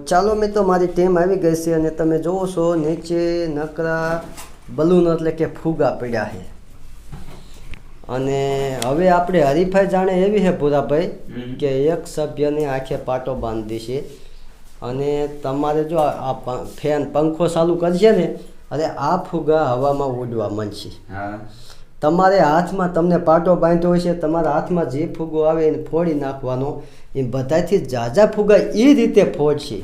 ચાલો મિત્રો મારી ટીમ આવી ગઈ છે અને તમે જોવો છો નીચે નકરા બલૂન એટલે કે ફૂગા પડ્યા છે. અને હવે આપણે હરીફાઈ જાણે એવી છે ભૂરાભાઈ કે એક સભ્યને આંખે પાટો બાંધી છે. અને તમારે જો આ ફેન પંખો ચાલુ કરશે ને અરે આ ફુગા હવામાં ઉડવા માંડશે. હા. તમારે હાથમાં તમને પાટો બાંધ્યો હોય છે તમારા હાથમાં જે ફૂગો આવે એને ફોડી નાખવાનો. એ બધાથી જાજા ફુગા એ રીતે ફોડશે.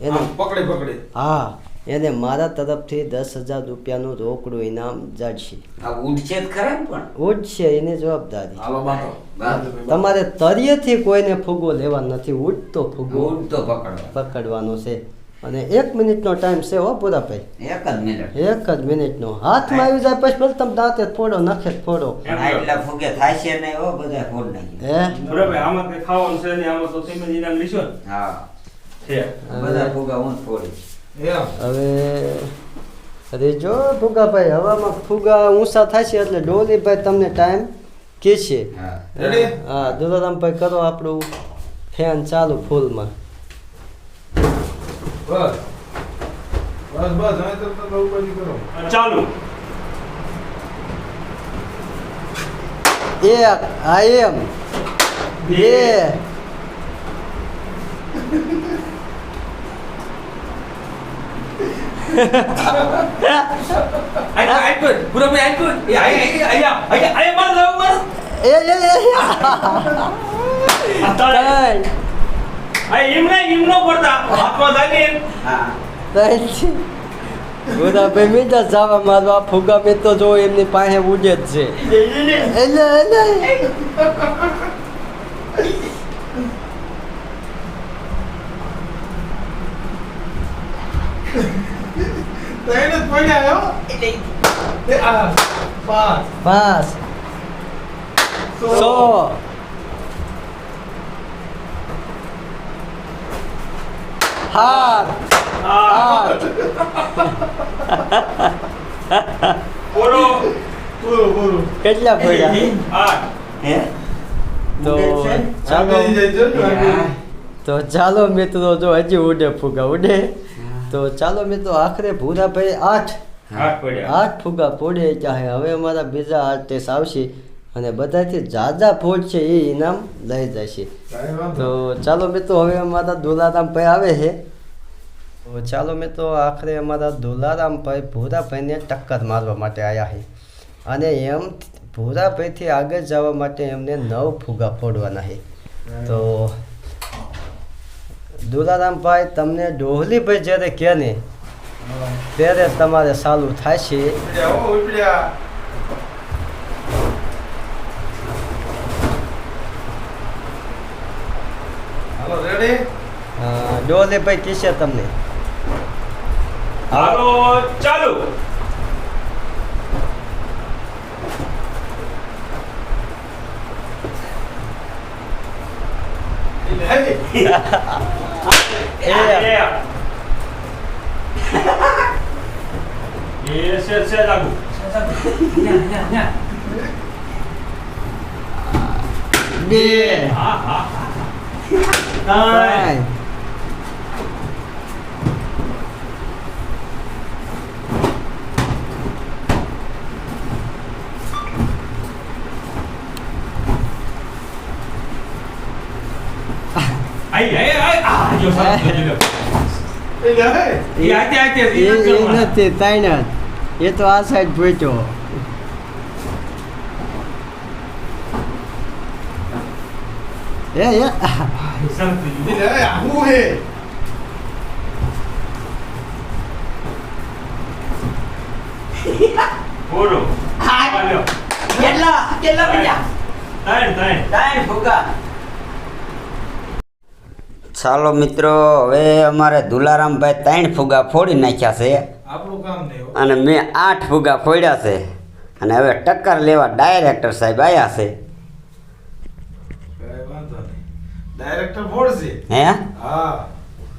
એને પકડે પકડી. હા એને મારા તરફથી દસ હજાર રૂપિયાનું રોકડું ઇનામ જડશે. આ ઉડશે જ પણ? ઉડશે એની જવાબદારી. તમારે તરીયેથી કોઈને ફૂગો લેવા નથી ઉડતો ફૂગો ઉડતો પકડવાનો છે. અને એક મિનિટનો ટાઈમ છે હો પૂરાભાઈ એક જ મિનિટ. એક જ મિનિટનો. હાથમાં આવી જાય પછી ભલે તમે દાંતે ફોડો નખે ફોડો. એટલા ફૂગે થાય છે ને એવો બધા ફોડ નાખ્યો હે? બરાબર આમાં કઈ ખાવાનું છે ને આમાં તો તમે જ લીશો હા. છે. બધા ફૂગા હું ફોડી. હવે અરે જો ફુગાભાઈ હવામાં ફુગા ઊંચા થાય છે એટલે ડોલીભાઈ તમને ટાઈમ હા. Ready? હા દુલારામભાઈ કરો આપણું ફેન ચાલુ ફૂલમાં બસ. બસ બસ હવે તો તમે ઉપાધિ કરો. ચાલુ. એક આ એમ. બે. આઈ આઈ પણ આઈ એમ નહીં પડતા હાથમાં ત્રણ ગુદાભાઈ મીઠા જવા મારવા ફુગા મેં તો જો એમની પાસે ઉડે જ છે. એટલે એટલે. પાંચ પાંચ સો. સાત હાથ પૂરો પૂરું પૂરું કેટલા પડ્યા આઠ હે? તો ચાલો. તો ચાલો મિત્રો જો હજી ઉડે ફુગા ઉડે. તો ચાલો મિત્રો આખરે ભૂરાભાઈ આઠ. આઠ આઠ ફુગા પડે ચાહે હવે અમારા બીજા આર્ટિસ્ટ આવશે. અને બધાથી જાજા ફોડ છે એ ઇનામ લઈ જશે. તો ચાલો મિત્રો હવે અમારા દુલારામભાઈ આવે છે. તો ચાલો મિત્રો આખરે અમારા દુલારામભાઈ ભૂરાભાઈને ટક્કર મારવા માટે આવ્યા છે. અને એમ ભૂરાભાઈથી આગળ જવા માટે એમને નવ ફુગા ફોડવાના છે. તો દુલારામભાઈ તમને ડોહલીભાઈ જ્યારે કહે ને ત્યારે તમારે સારું થાય ઉપડ્યા હો ઉપડ્યા હાલો રેડી ડોહલીભાઈ કહેશે તમને. હાલો ચાલુ. લાગુ બે. હા હા ત્રણ. આઈ આઈ આઈ આ જો સાહેબ જો જો એટલે હે એ આતે આતે એ એ એ નથી નથી ત્રણ જ. એ તો આ સાઈડ પહોંચ્યો એ એ કરવાનું એટલે હે હું હે પૂરો હાલ્યો કેટલા કેટલા પડ્યા ત્રણ ત્રણ ત્રણ ફૂગા ચાલો મિત્રો હવે અમારે દુલારામભાઈ ત્રણ ફુગા ફોડી નાખ્યા છે. અને મેં આઠ ફુગા ફોડ્યા છે. અને હવે ટક્કર લેવા ડાયરેક્ટર સાહેબ આવ્યા છે. ડાયરેક્ટર ફોડશે? હે? હા.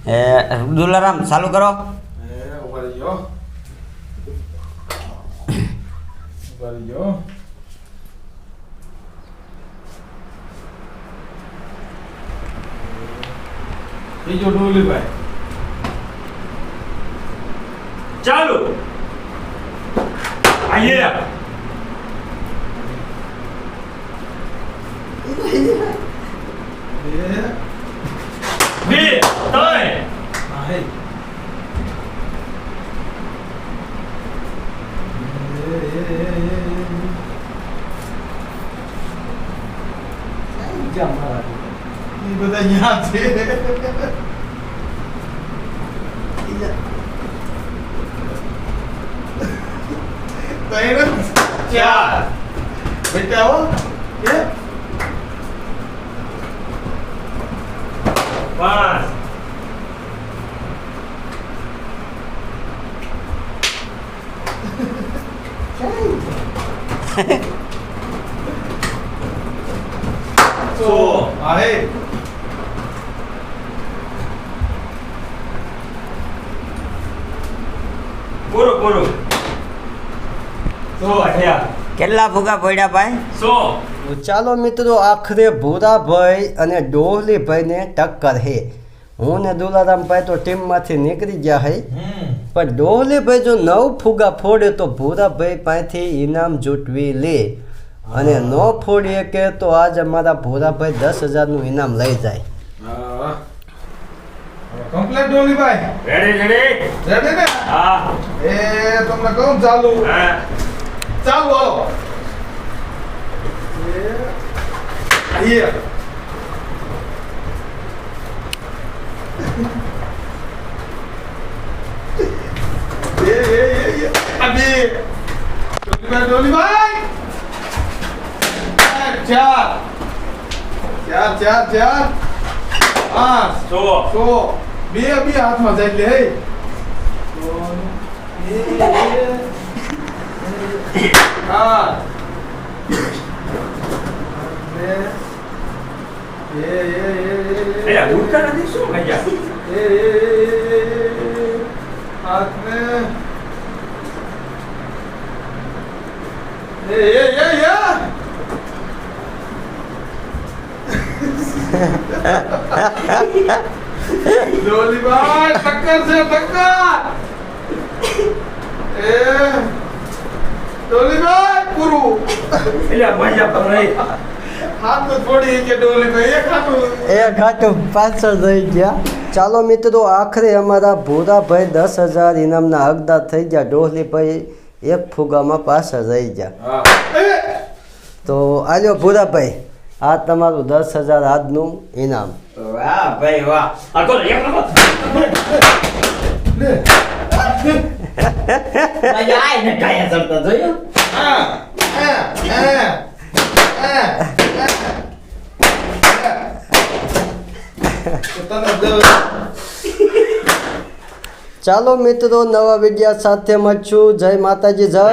એ દુલારામ ચાલુ કરો. ઉપર બીજો ડુલીભાઈ ચાલુ. આઈએ. બે ત્રણ. બધા યાદ છે. ત્રણ ચાર બેટા આવો કે પાંચ સો આહે પૂરું પૂરું સો થયા કેટલા ફુગા પડ્યા ભાઈ? ચાલો મિત્રો આખરે ભૂરાભાઈ અને ડોહલીભાઈને ટક્કર હે. હું ને દુલારામભાઈ તો ટીમમાંથી નીકળી ગયા હે. પણ ડોહલીભાઈ જો નવ ફુગા ફોડે તો ભૂરાભાઈ પાસેથી ઇનામ જૂટવી લે. અને ન ફોડીએ કે તો આજ અમારા ભૂરાભાઈ દસ હજારનું ઇનામ લઈ જાય. કમ્પ્લેટ ડોલીભાઈ રેડી રેડી રેડી ને હા. એ તમને કહું ચાલુ. હા. ચાલુ હાલો એ આઈએ એ એ એ એ અબે ડોલીભાઈ ડોલીભાઈ ચાર ચાર ચાર ચાર પાંચ સો સો બે બે હાથમાં જાય એટલે હે હા એ એ એ અલ્યા ઉડતા નથી શું ભૈયા એ એ હાથને એ એ એ એ ડોલીભાઈ ટક્કર છે ટક્કર એ ડોલીભાઈ પૂરું. એટલે નહીં હાથ તો એક એ પાછળ થઈ ગયા. ચાલો મિત્રો આખરે અમારા ભૂરાભાઈ દસ હજાર ઇનામના હકદાર થઈ ગયા. ડોહલીભાઈ એક ફુગામાં પાછળ રહી ગયા. તો આજો ભૂરાભાઈ આ તમારું દસ હજાર આજનું ઇનામ. વાહ ભાઈ વાહ. મજા આવે ને કાયા ચડતા જોયું? આ આ આ આ ચાલો મિત્રો નવા વિડિયા સાથે મળશું. જય માતાજી જય.